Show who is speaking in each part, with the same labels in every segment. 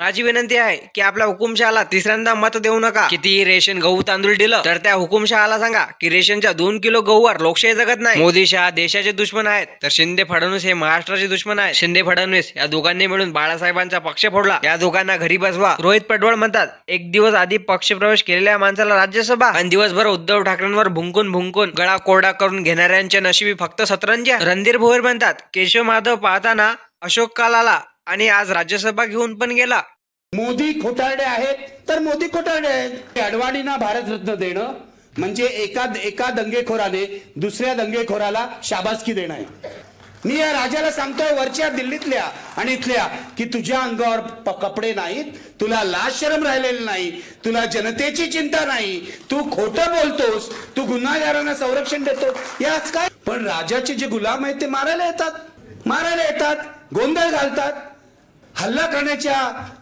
Speaker 1: माझी विनंती आहे की आपल्या हुकुमशहाला तिसऱ्यांदा मत देऊ नका. कितीही रेशन गहू तांदूळ दिलं तर त्या हुकुमशहाला सांगा की रेशनच्या दोन किलो गहूवर लोकशाही जगत नाही. मोदी शहा देशाचे दुश्मन आहेत तर शिंदे फडणवीस हे महाराष्ट्राचे दुश्मन आहेत. शिंदे फडणवीस या दोघांनी मिळून बाळासाहेबांचा पक्ष फोडला. या दोघांना घरी बसवा. रोहित पडवळ म्हणतात एक दिवस आधी पक्षप्रवेश केलेल्या माणसाला राज्यसभा आणि दिवसभर उद्धव ठाकरेंवर भुंकून भुंकून गळा कोरडा करून घेणाऱ्यांच्या नशिबी फक्त सतरंजी रणधीर भोईर म्हणतात केशव माधव पाहताना अशोक काल आला आणि आज राज्यसभा घेऊन पण गेला.
Speaker 2: मोदी खोटारडे आहेत तर मोदी खोटारडे आहेत. अडवाणींना भारतरत्न देणं म्हणजे एका एका दंगेखोराने दुसऱ्या दंगेखोराला शाबासकी देणं आहे. मी या राजाला सांगतोय वरच्या दिल्लीतल्या आणि इथल्या की तुझ्या अंगावर कपडे नाहीत तुला लाज शरम राहिलेली नाही तुला जनतेची चिंता नाही तू खोटं बोलतोस तू गुन्हागारांना संरक्षण देतो याच काय? पण राजाचे जे गुलाम आहेत ते मारायला येतात. मारायला येतात गोंधळ घालतात. हल्ला करण्याच्या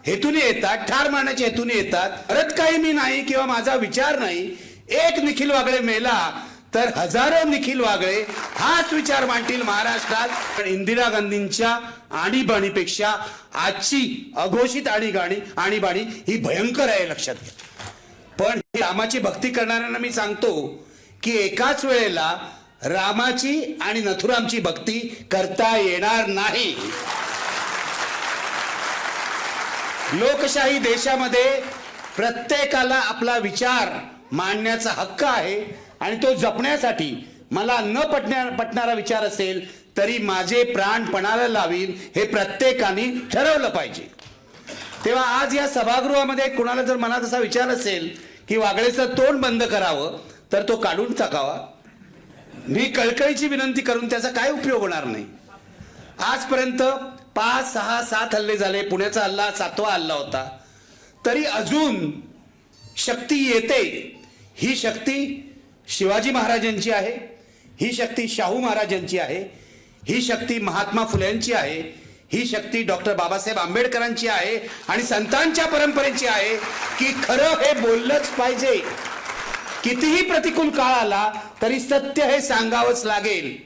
Speaker 2: हेतूने येतात ठार मारण्याच्या हेतूने येतात. परत काही मी नाही किंवा माझा विचार नाही. एक निखिल वागळे मेला तर हजारो निखिल वागळे हाच विचार मांडतील महाराष्ट्रात. पण इंदिरा गांधींच्या आणीबाणीपेक्षा आजची अघोषित आणीगाणी आणीबाणी ही भयंकर आहे लक्षात घ्या. पण रामाची भक्ती करणाऱ्यांना मी सांगतो की एकाच वेळेला रामाची आणि नथुरामची भक्ती करता येणार नाही. लोकशाही देशामध्ये प्रत्येकाला आपला विचार मांडण्याचा हक्क आहे आणि तो जपण्यासाठी मला न पटण्या पटणारा विचार असेल तरी माझे प्राण पणाला लावीन हे प्रत्येकाने ठरवलं पाहिजे. तेव्हा आज या सभागृहामध्ये कुणाला जर मनात असा विचार असेल की वागळेचं तोंड बंद करावं तर तो काढून टाकावा. मी कळकळीची विनंती करून त्याचा काय उपयोग होणार नाही. आजपर्यंत पाच सहा सात हल्ले झाले. पुण्याचा हल्ला सातवा हल्ला होता. तरी अजून शक्ती येते. ही शक्ती शिवाजी महाराजांची आहे. ही शक्ती शाहू महाराजांची आहे. ही शक्ती महात्मा फुल्यांची आहे. ही शक्ती डॉक्टर बाबासाहेब आंबेडकरांची आहे आणि संतांच्या परंपरेची आहे की खरं हे बोललंच पाहिजे. कितीही प्रतिकूल काळ आला तरी सत्य हे सांगावंच लागेल.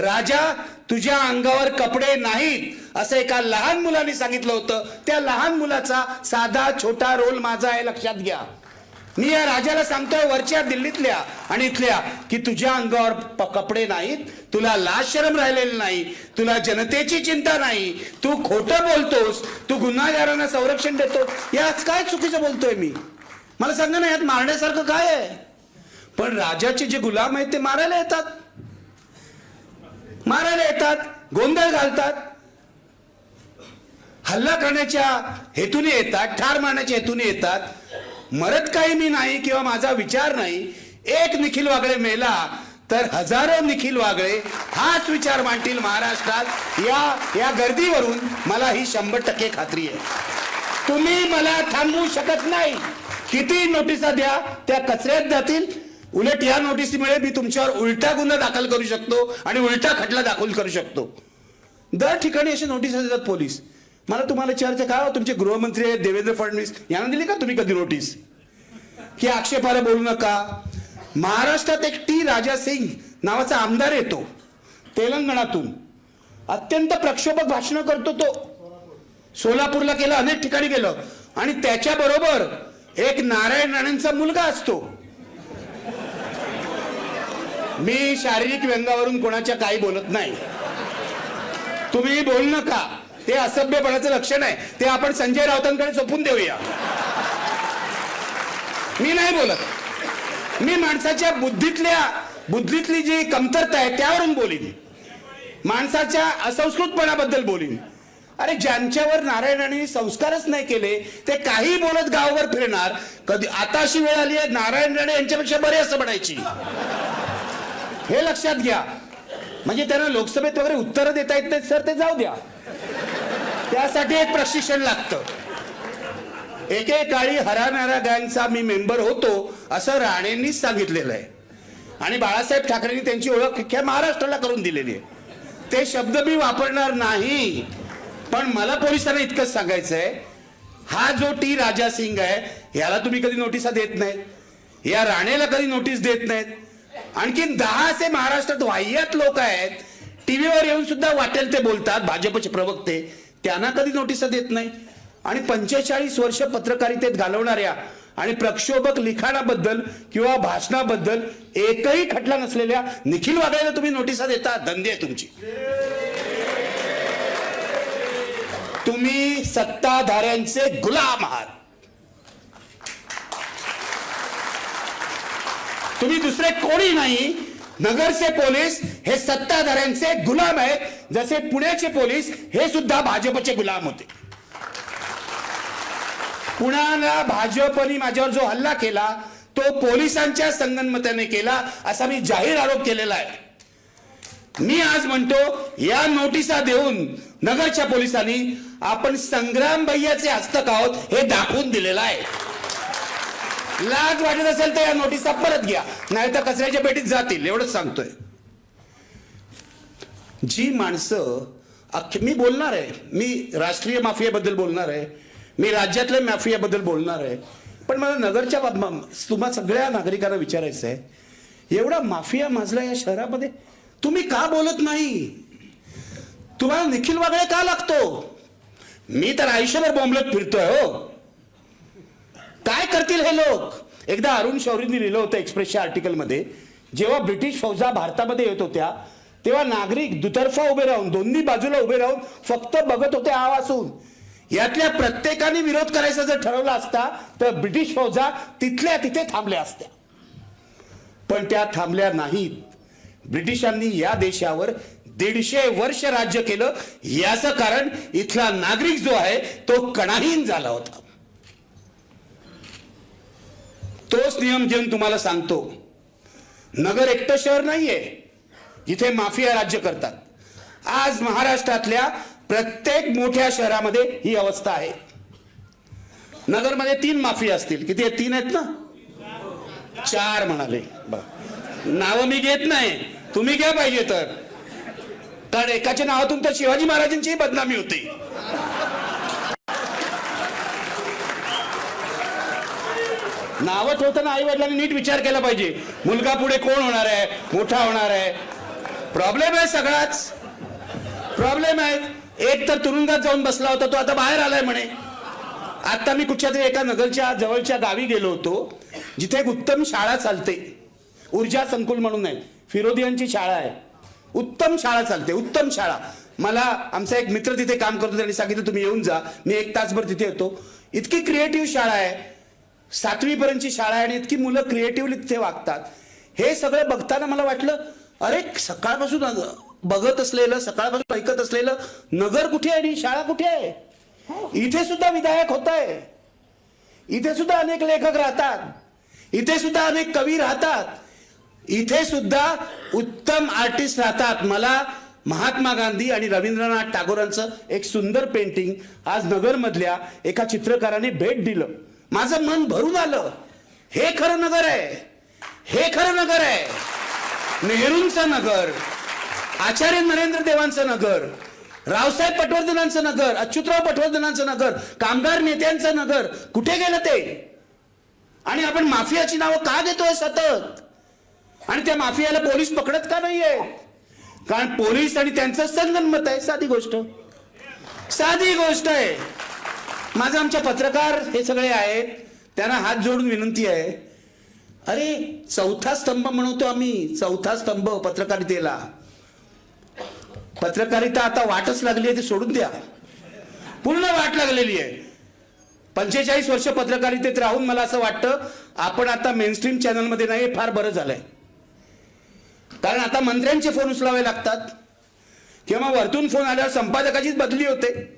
Speaker 2: राजा तुझ्या अंगावर कपडे नाहीत असं एका लहान मुलाने सांगितलं होतं. त्या लहान मुलाचा साधा छोटा रोल माझा आहे लक्षात घ्या. मी या राजाला सांगतोय वरच्या दिल्लीतल्या आणि इथल्या की तुझ्या अंगावर कपडे नाहीत तुला लाशरम राहिलेली नाही तुला जनतेची चिंता नाही तू खोटं बोलतोस तू गुन्हागारांना संरक्षण देतो याच काय चुकीचं बोलतोय मी? मला सांगा ना यात मारण्यासारखं काय आहे? पण राजाचे जे गुलाम आहेत ते मारायला येतात. मारायला येतात गोंधळ घालतात. हल्ला करण्याच्या हेतूने येतात ठार मारण्याच्या हेतूने येतात. मरत काही मी नाही किंवा माझा विचार नाही. एक निखिल वागळे मेला तर हजारो निखिल वागळे हाच विचार मांडतील महाराष्ट्रात. या या गर्दीवरून मला ही शंभर टक्के खात्री आहे. तुम्ही मला थांबवू शकत नाही. किती नोटिसा द्या त्या कचऱ्यात जातील. उलट या नोटिसीमुळे मी तुमच्यावर उलटा गुन्हा दाखल करू शकतो आणि उलटा खटला दाखल करू शकतो. दर ठिकाणी असे नोटीस देतात पोलीस. मला तुम्हाला विचारते काय हो, तुमचे गृहमंत्री आहेत देवेंद्र फडणवीस यांना दिली का तुम्ही कधी नोटीस? की आक्षेपाला बोलू नका. महाराष्ट्रात एक टी राजा सिंग नावाचा आमदार येतो तेलंगणातून. अत्यंत प्रक्षोभक भाषणं करतो तो. सोलापूरला गेलं अनेक ठिकाणी गेलं. आणि त्याच्याबरोबर एक नारायण राणेंचा मुलगा असतो. मी शारीरिक व्यंगावरून कोणाच्या काही बोलत नाही. तुम्ही बोल नका. ते असभ्यपणाचं लक्षण आहे. ते आपण संजय राऊतांकडे सोपून देऊया. मी नाही बोलत. मी माणसाच्या बुद्धीतल्या बुद्धीतली जी कमतरता आहे त्यावरून बोलीन. माणसाच्या असंस्कृतपणाबद्दल बोलीन. अरे ज्यांच्यावर नारायणाने संस्कारच नाही केले ते काही बोलत गावावर फिरणार. कधी आता अशी वेळ आली आहे नारायण राणे यांच्यापेक्षा बरे असं म्हणायची. हे लक्षात घ्या. म्हणजे त्यांना लोकसभेत वगैरे उत्तरं देता येत नाहीत सर ते जाऊ द्या. त्यासाठी एक प्रशिक्षण लागतं. एकेकाळी हरानारा गँगचा मी मेंबर होतो असं राणेंनीच सांगितलेलं आहे. आणि बाळासाहेब ठाकरेंनी त्यांची ओळख अख्ख्या महाराष्ट्राला करून दिलेली आहे. ते शब्द मी वापरणार नाही पण मला पोलिसांना इतकंच सांगायचं आहे हा जो टी राजा सिंग आहे याला तुम्ही कधी नोटिसा देत नाहीत. या राणेला कधी नोटीस देत नाहीत. आणखीन दहा असे महाराष्ट्रात वाह्यात लोक आहेत. टीव्हीवर येऊन सुद्धा वाटेल ते बोलतात भाजपचे प्रवक्ते. त्यांना कधी नोटिसा देत नाही. आणि पंचेचाळीस वर्ष पत्रकारितेत घालवणाऱ्या आणि प्रक्षोभक लिखाणाबद्दल किंवा भाषणाबद्दल एकही खटला नसलेल्या निखिल वागळेला तुम्ही नोटिसा देता? धंदे आहे तुमची. तुम्ही सत्ताधाऱ्यांचे गुलाम आहात. तुम्ही दुसरे कोणी नाही. नगरचे पोलीस हे सत्ताधाऱ्यांचे गुलाम आहेत. जसे पुण्याचे पोलीस हे सुद्धा भाजपचे गुलाम होते. पुण्याला भाजपने माझ्यावर जो हल्ला केला तो पोलिसांच्या संगनमताने केला असा मी जाहीर आरोप केलेला आहे. मी आज म्हणतो या नोटिसा देऊन नगरच्या पोलिसांनी आपण संग्राम भैयाचे हस्तक आहोत हे दाखवून दिलेलं आहे. लाज वाटत असेल तर या नोटिसा परत घ्या. नाही तर कचऱ्याच्या पेटीत जातील. एवढंच सांगतोय. जी माणसं अख्खी मी बोलणार आहे. मी राष्ट्रीय माफियाबद्दल बोलणार आहे. मी राज्यातल्या माफियाबद्दल बोलणार आहे. पण मला नगरच्या तुम्हा सगळ्या नागरिकांना विचारायचं आहे एवढा माफिया माजला या शहरामध्ये? तुम्ही का बोलत नाही? तुम्हाला निखिल वागळे का लागतो? मी तर आयुष्यभर बोंबलत फिरतोय हो. काय करतील हे लोक? एकदा अरुण शौरींनी लिहिलं होतं एक्सप्रेसच्या आर्टिकलमध्ये जेव्हा ब्रिटिश फौजा भारतामध्ये येत होत्या तेव्हा नागरिक दुतर्फा उभे राहून दोन्ही बाजूला उभे राहून फक्त बघत होते आवासून यातल्या प्रत्येकाने विरोध करायचा जर ठरवला असता तर ब्रिटिश फौजा तिथल्या तिथे थांबल्या असत्या. पण त्या थांबल्या नाहीत. ब्रिटिशांनी या देशावर दीडशे वर्ष राज्य केलं. याचं कारण इथला नागरिक जो आहे तो कणाहीन झाला होता. तोच नियम घेऊन तुम्हाला सांगतो. नगर एकटं शहर नाहीये. जिथे माफिया राज्य करतात. आज महाराष्ट्रातल्या प्रत्येक मोठ्या शहरामध्ये ही अवस्था आहे. नगरमध्ये तीन माफिया असतील. किती आहेत? तीन आहेत ना? चार म्हणाले. नावं मी घेत नाही. तुम्ही घ्या पाहिजे तर. कारण एकाच्या नावातून तर शिवाजी महाराजांचीही बदनामी होती. नावं ठेवताना आई वडिलांनी नीट विचार केला पाहिजे. मुलगा पुढे कोण होणार आहे? मोठा होणार आहे? प्रॉब्लेम आहे सगळाच. प्रॉब्लेम आहे. एक तर तुरुंगात जाऊन बसला होता तो आता बाहेर आलाय म्हणे. आता मी कुठच्या तरी एका नगरच्या जवळच्या गावी गेलो होतो जिथे एक उत्तम शाळा चालते. ऊर्जा संकुल म्हणून आहे. फिरोदियांची शाळा आहे. उत्तम शाळा चालते उत्तम शाळा. मला आमचा एक मित्र तिथे काम करतो त्यांनी सांगितलं तुम्ही येऊन जा. मी एक तासभर तिथे येतो. इतकी क्रिएटिव्ह शाळा आहे. सातवी पर्यंतची शाळा आहे आणि इतकी मुलं क्रिएटिव्हली तिथे वागतात. हे सगळं बघताना मला वाटलं अरे सकाळपासून बघत असलेलं सकाळपासून ऐकत असलेलं नगर कुठे आहे आणि शाळा कुठे आहे? इथे सुद्धा विधायक होत आहे इथे सुद्धा अनेक लेखक राहतात. इथे सुद्धा अनेक कवी राहतात. इथे सुद्धा उत्तम आर्टिस्ट राहतात. मला महात्मा गांधी आणि रवींद्रनाथ टागोरांचं एक सुंदर पेंटिंग आज नगरमधल्या एका चित्रकाराने भेट दिलं. माझं मन भरून आलं. हे खरं नगर आहे. हे खरं नगर आहे. नेहरूंचं नगर आचार्य नरेंद्र देवांचं नगर रावसाहेब पटवर्धनांचं नगर अच्युतराव पटवर्धनांचं नगर कामगार नेत्यांचं नगर कुठे गेलं ते? आणि आपण माफियाची नावं का घेतोय सतत? आणि त्या माफियाला पोलीस पकडत का नाहीये? कारण पोलीस आणि त्यांचं संगनमत आहे. साधी गोष्ट. साधी गोष्ट आहे. माझं आमच्या पत्रकार हे सगळे आहेत. त्यांना हात जोडून विनंती आहे. अरे चौथा स्तंभ म्हणतो आम्ही. चौथा स्तंभ पत्रकारितेला. पत्रकारिता आता वाटच लागली आहे ती सोडून द्या. पूर्ण वाट लागलेली आहे. पंचेचाळीस वर्ष पत्रकारितेत राहून मला असं वाटतं आपण आता मेनस्ट्रीम चॅनलमध्ये नाही हे फार बरं झालंय. कारण आता मंत्र्यांचे फोन उचलावे लागतात. किंवा वरतून फोन आल्यावर संपादकाचीच बदली होते.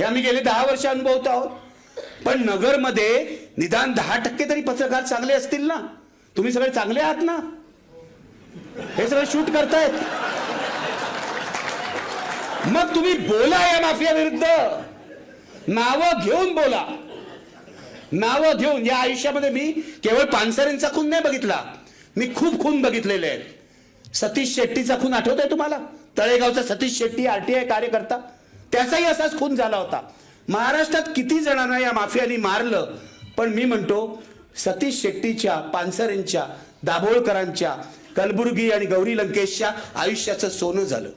Speaker 2: हे आम्ही गेले दहा वर्ष अनुभवत आहोत. पण नगरमध्ये निदान दहा टक्के तरी पत्रकार चांगले असतील ना? तुम्ही सगळे चांगले आहात ना? हे सगळं शूट करतायत. मग तुम्ही बोला या माफिया विरुद्ध. नावं घेऊन बोला. नावं घेऊन या आयुष्यामध्ये मी केवळ पानसरेंचा खून नाही बघितला. मी खूप खून बघितलेले आहेत. सतीश शेट्टीचा खून आठवतोय तुम्हाला? तळेगावचा सतीश शेट्टी आरटीआय कार्यकर्ता. त्याचाही असाच खून झाला होता. महाराष्ट्रात किती जणांना या माफियांनी मारलं? पण मी म्हणतो सतीश शेट्टीच्या पानसरेंच्या दाभोळकरांच्या कलबुर्गी आणि गौरी लंकेशच्या आयुष्याचं सोनं झालं.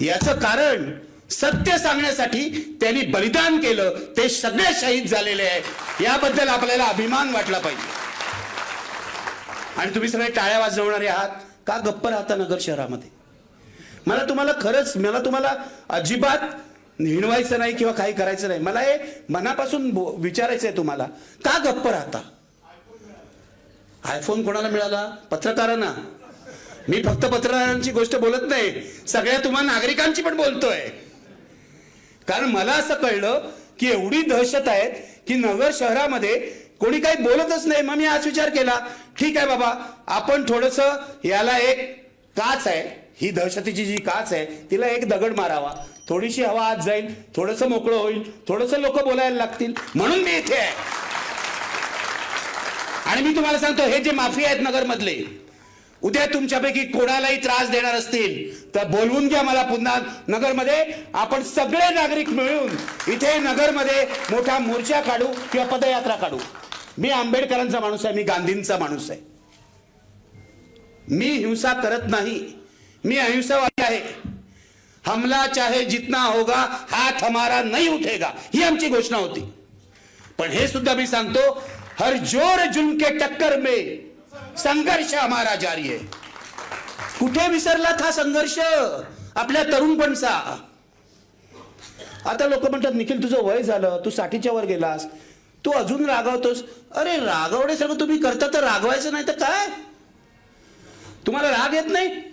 Speaker 2: याचं कारण सत्य सांगण्यासाठी त्यांनी बलिदान केलं ते सगळे शहीद झालेले आहे. याबद्दल आपल्याला अभिमान वाटला पाहिजे. आणि तुम्ही सगळे टाळ्या वाजवणारे आहात. का गप्प राहता नगर शहरामध्ये? मला तुम्हाला खरंच मला तुम्हाला अजिबात हिणवायचं नाही किंवा काही करायचं नाही. मला हे मनापासून बो- विचारायचं आहे तुम्हाला. का गप्प राहता? आयफोन कोणाला मिळाला? पत्रकारांना. मी फक्त पत्रकारांची गोष्ट बोलत नाही सगळ्या तुम्हाला नागरिकांची पण बोलतोय. कारण मला असं कळलं की एवढी दहशत आहे की नगर शहरामध्ये कोणी काही बोलतच नाही. मग मी आज विचार केला. ठीक आहे बाबा आपण थोडस याला एक काच आहे. ही दहशतीची जी काच आहे तिला एक दगड मारावा. थोडीशी हवा आत जाईल थोडस मोकळं होईल थोडस लोक बोलायला लागतील म्हणून मी इथे आहे. आणि मी तुम्हाला सांगतो हे जे माफिया आहेत नगरमधले उद्या तुमच्यापैकी कोणालाही त्रास देणार असतील तर बोलवून घ्या मला पुन्हा नगरमध्ये. आपण सगळे नागरिक मिळून इथे नगरमध्ये मोठा मोर्चा काढू किंवा पदयात्रा काढू. मी आंबेडकरांचा माणूस आहे मी गांधींचा माणूस आहे. मी हिंसा करत नाही. मी अहिंसावादी आहे. हमला चाहे जितना होगा हात हमारा नहीं उठेगा. ही आमची घोषणा होती. पण हे सुद्धा मी सांगतो हर जोर जुल्म के टक्कर में संघर्ष हमारा जारी है. कुठे विसरलात हा संघर्ष? आपल्या तरुणपणचा आता लोक म्हणतात निखिल तुझं वय झालं तू साठीच्या वर गेलास. तू अजून रागवतोस. अरे रागवणे सगळं तुम्ही करता तर रागवायचं नाही तर काय? तुम्हाला राग येत नाही?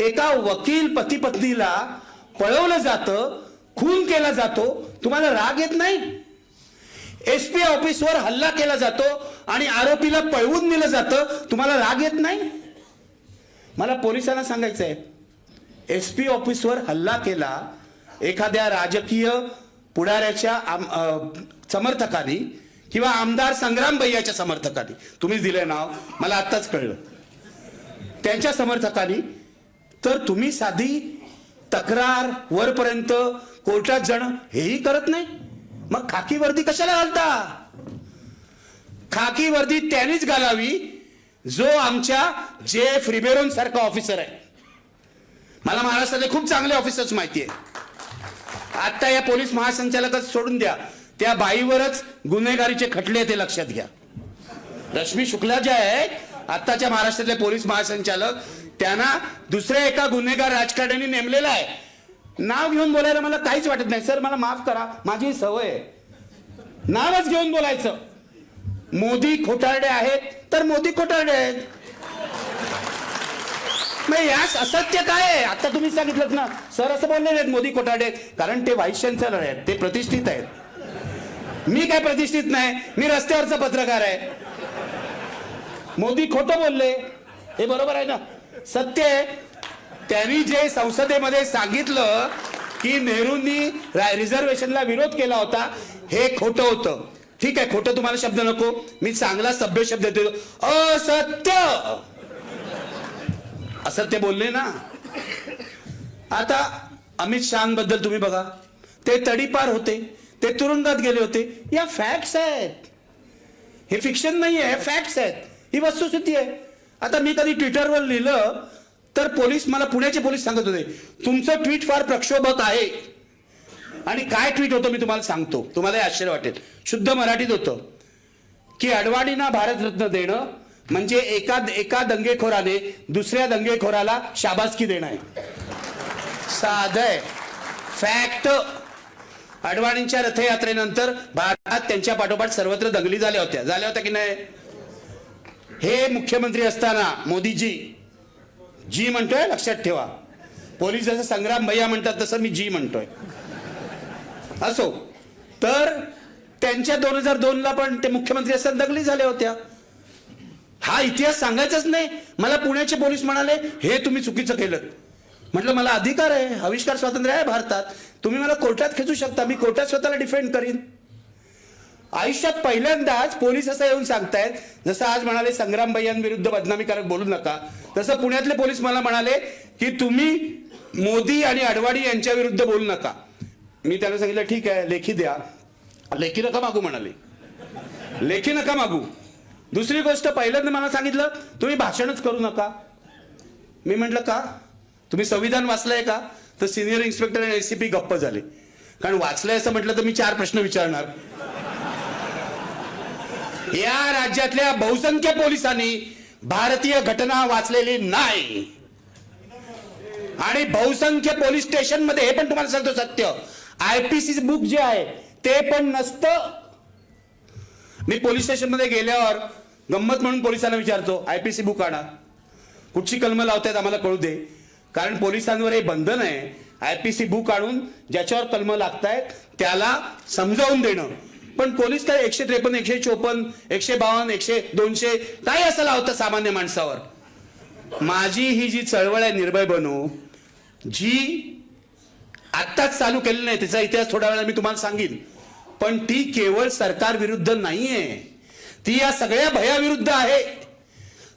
Speaker 2: एका वकील पती पत्नीला पळवलं जातं खून केला जातो तुम्हाला राग येत नाही? एस पी ऑफिसवर हल्ला केला जातो आणि आरोपीला पळवून नेलं जातं तुम्हाला राग येत नाही? मला पोलिसांना सांगायचं आहे एस पी ऑफिसवर हल्ला केला एखाद्या राजकीय पुढाऱ्याच्या आम- समर्थकांनी किंवा आमदार संग्राम भैयाच्या समर्थकांनी. तुम्हीच दिलंय नाव मला आत्ताच कळलं. त्यांच्या समर्थकांनी तर तुम्ही साधी तक्रार वरपर्यंत कोर्टात जाणं हेही करत नाही. मग खाकी वर्दी कशाला घालता? खाकी वर्दी त्यांनीच घालावी जो आमच्या जे एफ रिबेरोन सारखा ऑफिसर आहे. मला महाराष्ट्रातले खूप चांगले ऑफिसर्स माहिती आहे आता या पोलीस महासंचालकच सोडून द्या. त्या बाईवरच गुन्हेगारीचे खटले ते लक्षात घ्या. रश्मी शुक्ला ज्या आहे आत्ताच्या महाराष्ट्रातले पोलीस महासंचालक त्यांना दुसऱ्या एका गुन्हेगार राजकारण्यांनी नेमलेला आहे. नाव घेऊन बोलायला मला काहीच वाटत नाही. सर मला माफ करा. माझी सवय आहे. नावच घेऊन बोलायचं. मोदी खोटारडे आहेत तर मोदी खोटारडे आहेत. मग यास असत्य काय आहे? आता तुम्ही सांगितलं ना. सर असं बोलले आहेत मोदी खोटारडे कारण ते व्हाईस चान्सलर आहेत. ते प्रतिष्ठित आहेत. मी काय प्रतिष्ठित नाही? मी रस्त्यावरचा पत्रकार आहे. मोदी खोटं बोलले. हे बरोबर आहे ना? सत्य आहे. त्यांनी जे संसदेमध्ये सांगितलं की नेहरूंनी रिझर्वेशनला विरोध केला होता हे खोटं होतं. ठीक आहे खोटं तुम्हाला शब्द नको. मी चांगला सभ्य शब्द देतो. असत्य! असत्य बोलले ना. आता अमित शहाबद्दल तुम्ही बघा. ते तडीपार होते ते तुरुंगात गेले होते. या फॅक्ट्स आहेत. हे फिक्शन नाही आहे फॅक्ट्स आहेत. ही वस्तुस्थिती आहे. आता मी कधी ट्विटरवर लिहिलं तर पोलीस मला पुण्याचे पोलीस सांगत होते तुमचं ट्विट फार प्रक्षोभक आहे. आणि काय ट्विट होतं मी तुम्हाला सांगतो. तुम्हाला आश्चर्य वाटेल. शुद्ध मराठीत होतं की अडवाणींना भारतरत्न देणं म्हणजे एका एका दंगेखोराने दुसऱ्या दंगेखोराला शाबासकी देणं आहे. साध आहे. फॅक्ट अडवाणींच्या रथयात्रेनंतर भारतात त्यांच्या पाठोपाठ सर्वत्र दंगली झाल्या होत्या. झाल्या होत्या की नाही? हे मुख्यमंत्री असताना मोदीजी जी म्हणतोय लक्षात ठेवा. पोलीस जसं संग्राम भैया म्हणतात तसं मी जी म्हणतोय. असो. तर त्यांच्या दोन हजार दोन ला पण ते मुख्यमंत्री असताना दगली झाल्या होत्या. हा इतिहास सांगायचाच नाही. मला पुण्याचे पोलीस म्हणाले हे तुम्ही चुकीचं केलं. म्हटलं मला अधिकार आहे. आविष्कार स्वातंत्र्य आहे भारतात. तुम्ही मला कोर्टात खेचू शकता. मी कोर्टात स्वतःला डिफेंड करीन. आयुष्यात पहिल्यांदाच पोलीस असं येऊन सांगतायत. जसं आज म्हणाले संग्राम भैयांविरुद्ध बदनामीकारक बोलू नका. तसं पुण्यातले पोलीस मला म्हणाले की तुम्ही मोदी आणि अडवाणी यांच्या विरुद्ध बोलू नका. मी त्यांना सांगितलं ठीक आहे लेखी द्या. लेखी नका मागू म्हणाले. लेखी नका मागू. दुसरी गोष्ट पहिल्यांदा मला सांगितलं तुम्ही भाषणच करू नका. मी म्हटलं का? तुम्ही संविधान वाचलंय का? तर सिनियर इन्स्पेक्टर आणि एसीपी गप्प झाले. कारण वाचलंय असं म्हटलं तर मी चार प्रश्न विचारणार. या राज्यातल्या बहुसंख्य पोलिसांनी भारतीय घटना वाचलेली नाही. आणि बहुसंख्य पोलीस स्टेशनमध्ये हे पण तुम्हाला सांगतो सत्य. आयपीसी बुक जे आहे ते पण नसतं. मी पोलीस स्टेशनमध्ये गेल्यावर गंमत म्हणून पोलिसांना विचारतो आयपीसी बुक आणा. कुठची कलम लावतायत आम्हाला कळू दे. कारण पोलिसांवर हे बंधन आहे. आयपीसी बुक आणून ज्याच्यावर कलम लागतायत त्याला समजावून देणं. पण पोलीस काय एकशे त्रेपन्न एकशे चोपन्न एकशे बावन्न एकशे दोनशे काय असं लावतं सामान्य माणसावर. माझी ही जी चळवळ आहे निर्भय बनू जी आत्ताच चालू केलेली नाही त्याचा इतिहास थोड्या वेळा मी तुम्हाला सांगेन. पण ती केवळ सरकार विरुद्ध नाहीये. ती या सगळ्या भयाविरुद्ध आहे.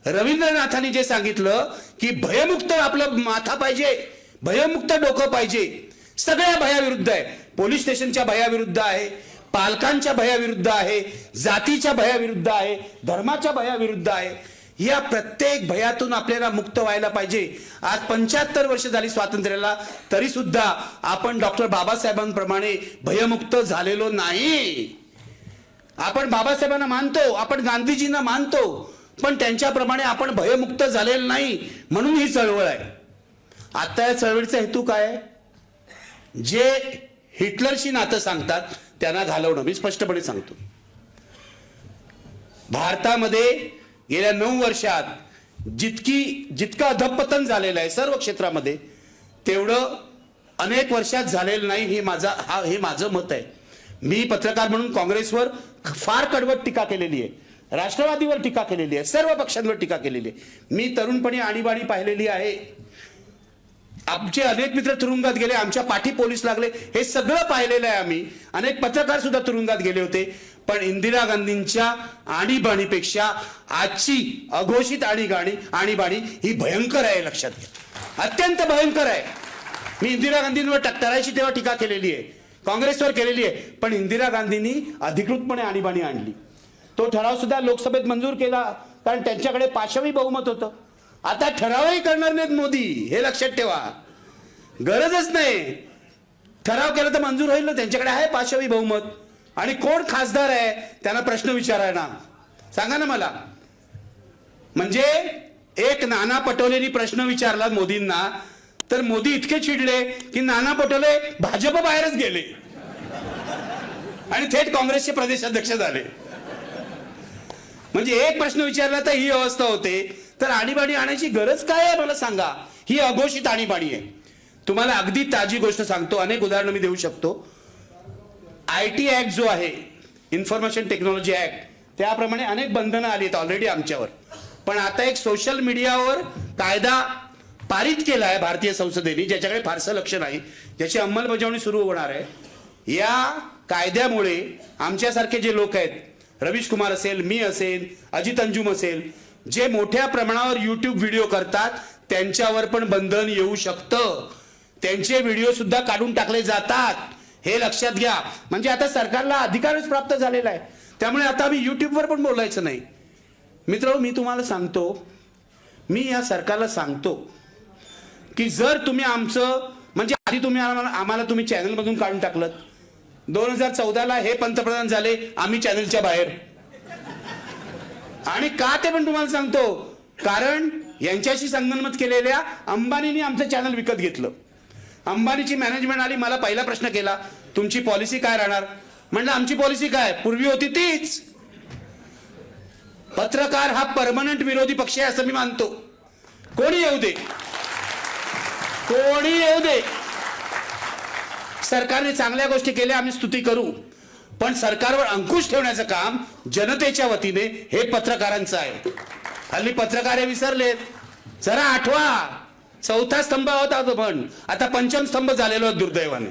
Speaker 2: रवींद्रनाथांनी जे सांगितलं की भयमुक्त आपलं माथा पाहिजे भयमुक्त डोकं पाहिजे सगळ्या भयाविरुद्ध आहे. पोलीस स्टेशनच्या भयाविरुद्ध आहे. पालकांच्या भयाविरुद्ध आहे जातीच्या भयाविरुद्ध आहे धर्माच्या भयाविरुद्ध आहे. या प्रत्येक भयातून आपल्याला मुक्त व्हायला पाहिजे. आज पंच्याहत्तर वर्ष झाली स्वातंत्र्याला तरी सुद्धा आपण डॉक्टर बाबासाहेबांप्रमाणे भयमुक्त झालेलो नाही. आपण बाबासाहेबांना मानतो आपण गांधीजींना मानतो पण त्यांच्याप्रमाणे आपण भयमुक्त झालेलो नाही म्हणून ही चळवळ आहे. आता या चळवळीचा हेतू काय? जे हिटलरशी नातं सांगतात त्यांना घालवणं. मी स्पष्टपणे सांगतो. भारतामध्ये गेल्या नऊ वर्षात जितकी जितकं अधपतन झालेलं आहे सर्व क्षेत्रामध्ये तेवढं अनेक वर्षात झालेलं नाही हे माझा हा हे माझं मत आहे. मी पत्रकार म्हणून काँग्रेसवर फार कडवट टीका केलेली आहे. राष्ट्रवादीवर टीका केलेली आहे. सर्व पक्षांवर टीका केलेली आहे. मी तरुणपणी आणीबाणी पाहिलेली आहे. आमचे अनेक मित्र तुरुंगात गेले आमच्या पाठी पोलीस लागले हे सगळं पाहिलेलं आहे आम्ही. अनेक पत्रकार सुद्धा तुरुंगात गेले होते. पण इंदिरा गांधींच्या आणीबाणीपेक्षा आजची अघोषित आणीगाणी आणीबाणी ही भयंकर आहे लक्षात घ्या. अत्यंत भयंकर आहे. मी इंदिरा गांधींवर टक्करायची तेव्हा टीका केलेली आहे. काँग्रेसवर केलेली आहे. पण इंदिरा गांधींनी अधिकृतपणे आणीबाणी आणली. तो ठराव सुद्धा लोकसभेत मंजूर केला कारण त्यांच्याकडे पाशवी बहुमत होतं. आता ठरावही करणार नाहीत मोदी हे लक्षात ठेवा. गरजच नाही. ठराव केला तर मंजूर होईल ना त्यांच्याकडे आहे पाशवी बहुमत. आणि कोण खासदार आहे त्यांना प्रश्न विचारायला. सांगा ना मला. म्हणजे एक नाना पटोलेनी प्रश्न विचारला मोदींना तर मोदी इतके चिडले की नाना पटोले भाजप बाहेरच गेले. आणि थेट काँग्रेसचे प्रदेशाध्यक्ष झाले. म्हणजे एक प्रश्न विचारला तर ही अवस्था होते. तर आणीबाणी आणायची गरज काय आहे मला सांगा? ही अघोषित आणीबाणी आहे. तुम्हाला अगदी ताजी गोष्ट सांगतो अनेक उदाहरणं मी देऊ शकतो. आय टी ऍक्ट जो आहे इन्फॉर्मेशन टेक्नॉलॉजी ऍक्ट त्याप्रमाणे अनेक बंधनं आली आहेत ऑलरेडी आमच्यावर. पण आता एक सोशल मीडियावर कायदा पारित केला आहे भारतीय संसदेने ज्याच्याकडे फारसं लक्ष नाही ज्याची अंमलबजावणी सुरू होणार आहे. या कायद्यामुळे आमच्यासारखे जे लोक आहेत रवीश कुमार असेल मी असेल अजित अंजुम असेल जे मोठ्या प्रमाणावर युट्यूब व्हिडिओ करतात त्यांच्यावर पण बंधन येऊ शकतं. त्यांचे व्हिडिओ सुद्धा काढून टाकले जातात. हे लक्षात घ्या. म्हणजे आता सरकारला अधिकारच प्राप्त झालेला आहे. त्यामुळे आता आम्ही युट्यूबवर पण बोलायचं नाही. मित्र मी तुम्हाला सांगतो मी या सरकारला सांगतो की जर तुम्ही आमचं म्हणजे आधी तुम्ही आम्हाला आम्हाला तुम्ही चॅनलमधून काढून टाकलं दोन हजार चौदाला हे पंतप्रधान झाले आम्ही चॅनलच्या बाहेर. आणि का ते पण तुम्हाला सांगतो. कारण यांच्याशी संगनमत केलेल्या अंबानीने आमचं चॅनल विकत घेतलं. अंबानीची मॅनेजमेंट आली मला पहिला प्रश्न केला तुमची पॉलिसी काय राहणार? म्हणलं आमची पॉलिसी काय? पूर्वी होती तीच. पत्रकार हा परमनंट विरोधी पक्ष आहे असं मी मानतो. कोणी येऊ दे? कोणी येऊ दे? सरकारने चांगल्या गोष्टी केल्या आम्ही स्तुती करू. पण सरकारवर अंकुश ठेवण्याचं काम जनतेच्या वतीने हे पत्रकारांचं आहे. हल्ली पत्रकार हे विसरलेत. जरा आठवा. चौथा स्तंभ होता तो पण. आता पंचम स्तंभ झालेलो दुर्दैवाने.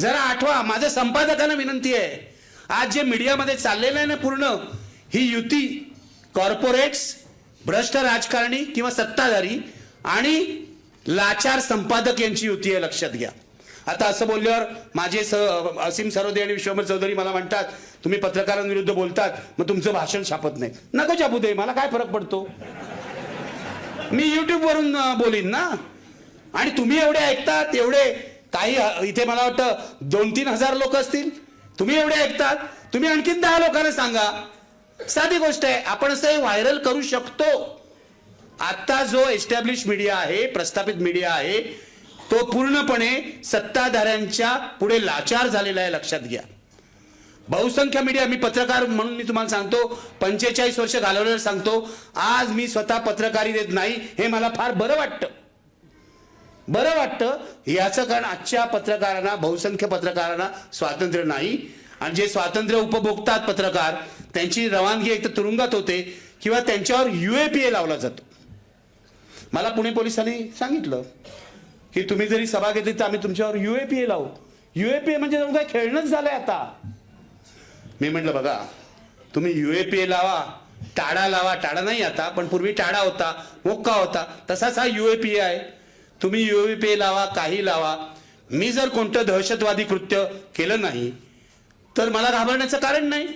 Speaker 2: जरा आठवा. माझ्या संपादकांना विनंती आहे. आज जे मीडियामध्ये चाललेलं आहे ना पूर्ण ही युती कॉर्पोरेट्स भ्रष्ट राजकारणी किंवा सत्ताधारी आणि लाचार संपादक यांची युती आहे लक्षात घ्या. आता असं बोलल्यावर माझे स असीम सरोदे आणि विश्वंभर चौधरी मला म्हणतात तुम्ही पत्रकारांविरुद्ध बोलतात मग तुमचं भाषण छापत नाही. नको छापू दे मला काय फरक पडतो? मी युट्यूबवरून बोलीन ना. आणि तुम्ही एवढे ऐकतात एवढे काही इथे मला वाटतं दोन तीन हजार लोक असतील. तुम्ही एवढे ऐकतात तुम्ही आणखीन दहा लोकांना सांगा. साधी गोष्ट आहे आपण असं व्हायरल करू शकतो. आता जो एस्टॅब्लिश मीडिया आहे प्रस्थापित मीडिया आहे तो पूर्णपणे सत्ताधाऱ्यांच्या पुढे लाचार झालेला आहे लक्षात घ्या. बहुसंख्य मीडिया मी पत्रकार म्हणून मी तुम्हाला सांगतो पंचेचाळीस वर्ष घालवलेलं सांगतो आज मी स्वतः पत्रकारी देत नाही हे मला फार बरं वाटतं. बरं वाटतं याचं कारण आजच्या पत्रकारांना बहुसंख्य पत्रकारांना स्वातंत्र्य नाही. आणि जे स्वातंत्र्य उपभोगतात पत्रकार त्यांची रवानगी एक तर तुरुंगात होते किंवा त्यांच्यावर युएपीए लावला जातो. मला पुणे पोलिसांनी सांगितलं की तुम्ही जरी सभा घेतली तर आम्ही तुमच्यावर युएपीए लावू. युएपीए म्हणजे जाऊन काय खेळणंच झालंय आता. मी म्हटलं बघा तुम्ही युएपीए लावा टाडा लावा. टाडा नाही आता पण पूर्वी टाडा होता मोक्का होता. तसाच हा युएपीए आहे. तुम्ही युएपीए लावा काही लावा. मी जर कोणतं दहशतवादी कृत्य केलं नाही तर मला घाबरण्याचं कारण नाही.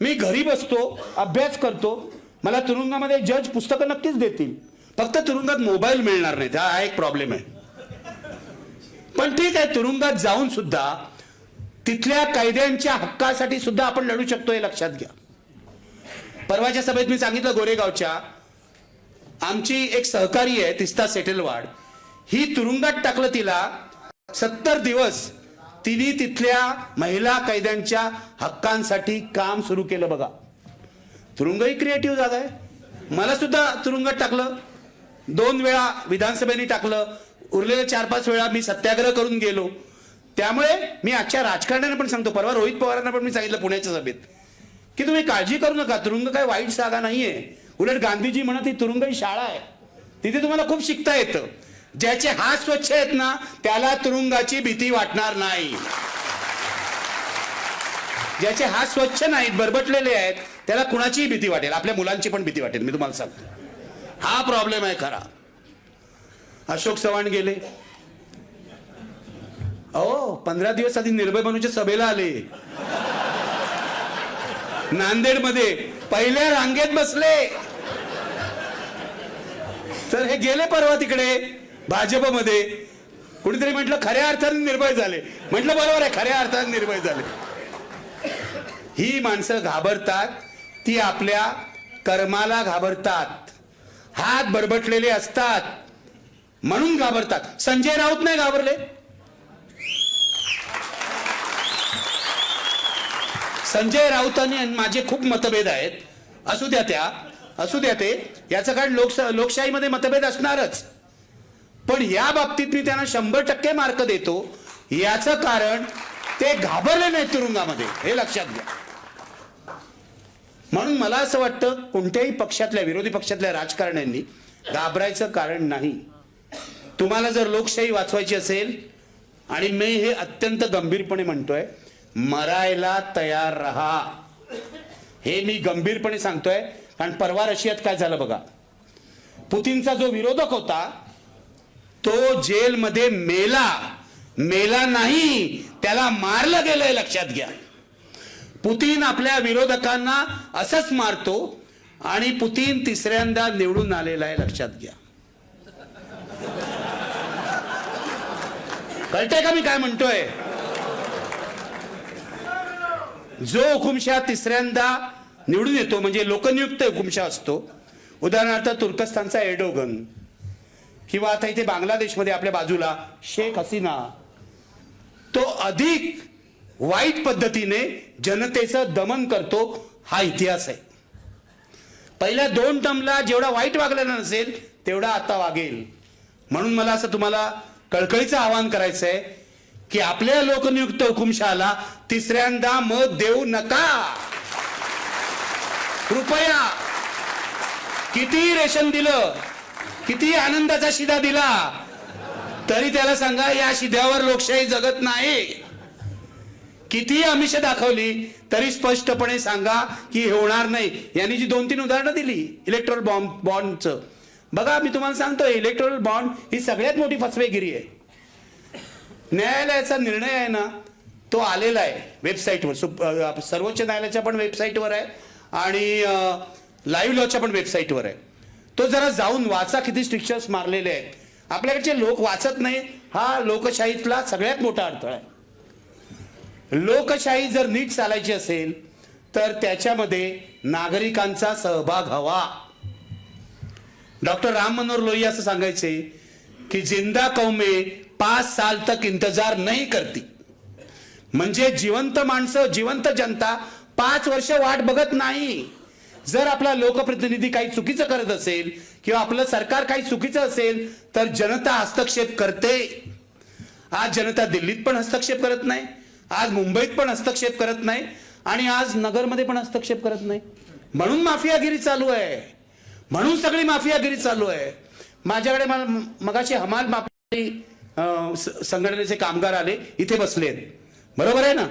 Speaker 2: मी घरी बसतो अभ्यास करतो. मला तुरुंगामध्ये जज पुस्तकं नक्कीच देतील. फक्त तुरुंगात मोबाईल मिळणार नाही. हा एक प्रॉब्लेम आहे. पण ठीक आहे तुरुंगात जाऊन सुद्धा तिथल्या कायद्यांच्या हक्कासाठी सुद्धा आपण लढू शकतो हे लक्षात घ्या. परवाच्या सभेत मी सांगितलं गोरेगावच्या आमची एक सहकारी आहे तिस्ता सेटलवाड ही तुरुंगात टाकलं तिला सत्तर दिवस तिने तिथल्या महिला कैद्यांच्या हक्कांसाठी काम सुरू केलं बघा. तुरुंगही क्रिएटिव्ह जागा आहे. मला सुद्धा तुरुंगात टाकलं. दोन वेळा विधानसभेने टाकलं. उरलेल्या चार पाच वेळा मी सत्याग्रह करून गेलो. त्यामुळे मी आजच्या राजकारण्यांना पण सांगतो परवा रोहित पवारांना पण मी सांगितलं पुण्याच्या सभेत की तुम्ही काळजी करू नका तुरुंग काय वाईट जागा नाहीये. उलट गांधीजी म्हणत ही तुरुंग ही शाळा आहे. तिथे तुम्हाला खूप शिकता येतं. ज्याचे हात स्वच्छ आहेत ना त्याला तुरुंगाची भीती वाटणार नाही. ज्याचे हात स्वच्छ नाहीत बरबटलेले आहेत त्याला कुणाचीही भीती वाटेल आपल्या मुलांची पण भीती वाटेल मी तुम्हाला सांगतो. हा प्रॉब्लेम आहे खरा. अशोक चव्हाण गेले. अहो पंधरा दिवस आधी निर्भय बनूच्या सभेला आले. नांदेडमध्ये पहिल्या रांगेत बसले. तर हे गेले परवा तिकडे भाजपमध्ये. कुणीतरी म्हटलं खऱ्या अर्थाने निर्भय झाले. म्हटलं बरोबर आहे खऱ्या अर्थाने निर्भय झाले. ही माणसं घाबरतात ती आपल्या कर्माला घाबरतात. हात बरबटलेले असतात. म्हणून घाबरतात. संजय राऊत नाही घाबरले. संजय राऊतांनी माझे खूप मतभेद आहेत. असू द्या त्या. असू द्या ते. याचं कारण लोकस लोकशाहीमध्ये मतभेद असणारच. पण या बाबतीत मी त्यांना शंभर टक्के मार्क देतो. याचं कारण ते घाबरले नाहीत तुरुंगामध्ये. हे लक्षात घ्या. म्हणून मला असं वाटतं कोणत्याही पक्षातल्या विरोधी पक्षातल्या राजकारण्यांनी घाबरायचं कारण नाही. तुम्हाला जर लोकशाही वाचवायची असेल आणि मी हे अत्यंत गंभीरपणे म्हणतोय मरायला तयार रहा. हे मी गंभीरपणे सांगतोय कारण परवा रशियात काय झालं बघा. पुतीनचा जो विरोधक होता तो जेलमध्ये मेला. मेला नाही त्याला मारलं गेलंय लक्षात घ्या. पुतीन आपल्या विरोधकांना असंच मारतो आणि पुतीन तिसऱ्यांदा निवडून आलेला आहे लक्षात घ्या. कळतंय का मी काय म्हणतोय? जो हुकुमशहा तिसऱ्यांदा निवडून येतो म्हणजे लोकनियुक्त हुकुमशहा असतो उदाहरणार्थ तुर्कस्तानचा एडोगन किंवा आता इथे बांगलादेशमध्ये आपल्या बाजूला शेख हसीना तो अधिक वाईट पद्धतीने जनतेचं दमन करतो हा इतिहास आहे. पहिल्या दोन टर्मला जेवढा वाईट वागलेला नसेल तेवढा आता वागेल. म्हणून मला असं तुम्हाला कळकळीचं आवाहन करायचं आहे की आपल्या लोकनियुक्त हुकुमशहाला तिसऱ्यांदा मत देऊ नका. कृपया किती रेशन दिलं किती आनंदाचा शिदा दिला तरी त्याला सांगा या शिद्यावर लोकशाही जगत नाही. किती आमिष दाखवली तरी स्पष्टपणे सांगा की हे होणार नाही. यांनी जी दोन तीन उदाहरणं दिली इलेक्ट्रॉल बॉम्ब बॉन्डचं बघा मी तुम्हाला सांगतो इलेक्ट्रॉनिक बॉन्ड ही सगळ्यात मोठी फसवेगिरी आहे. न्यायालयाचा निर्णय आहे ना तो आलेला आहे वेबसाईटवर सु सर्वोच्च न्यायालयाच्या पण वेबसाईटवर आहे आणि लाईव्ह लॉच्या पण वेबसाईटवर आहे. तो जरा जाऊन वाचा किती स्ट्रिक्चर्स मारलेले आहेत. आपल्याकडचे लोक वाचत नाही हा लोकशाहीतला सगळ्यात मोठा अडथळा आहे. लोकशाही जर नीट चालायची असेल तर त्याच्यामध्ये नागरिकांचा सहभाग हवा. डॉक्टर राम मनोहर लोहिया असं सांगायचे की जिंदा कौमे पाच साल तक इंतजार नाही करती. म्हणजे जिवंत माणसं जिवंत जनता पाच वर्ष वाट बघत नाही. जर आपला लोकप्रतिनिधी काही चुकीचं करत असेल किंवा आपलं सरकार काही चुकीचं असेल तर जनता हस्तक्षेप करते. आज जनता दिल्लीत पण हस्तक्षेप करत नाही आज मुंबईत पण हस्तक्षेप करत नाही आणि आज नगरमध्ये पण हस्तक्षेप करत नाही. म्हणून माफियागिरी चालू आहे. म्हणून सगळी माफियागिरी चालू आहे. माझ्याकडे मगाशी हमाल माफी संघटनेचे कामगार आले इथे बसले बरोबर आहे ना?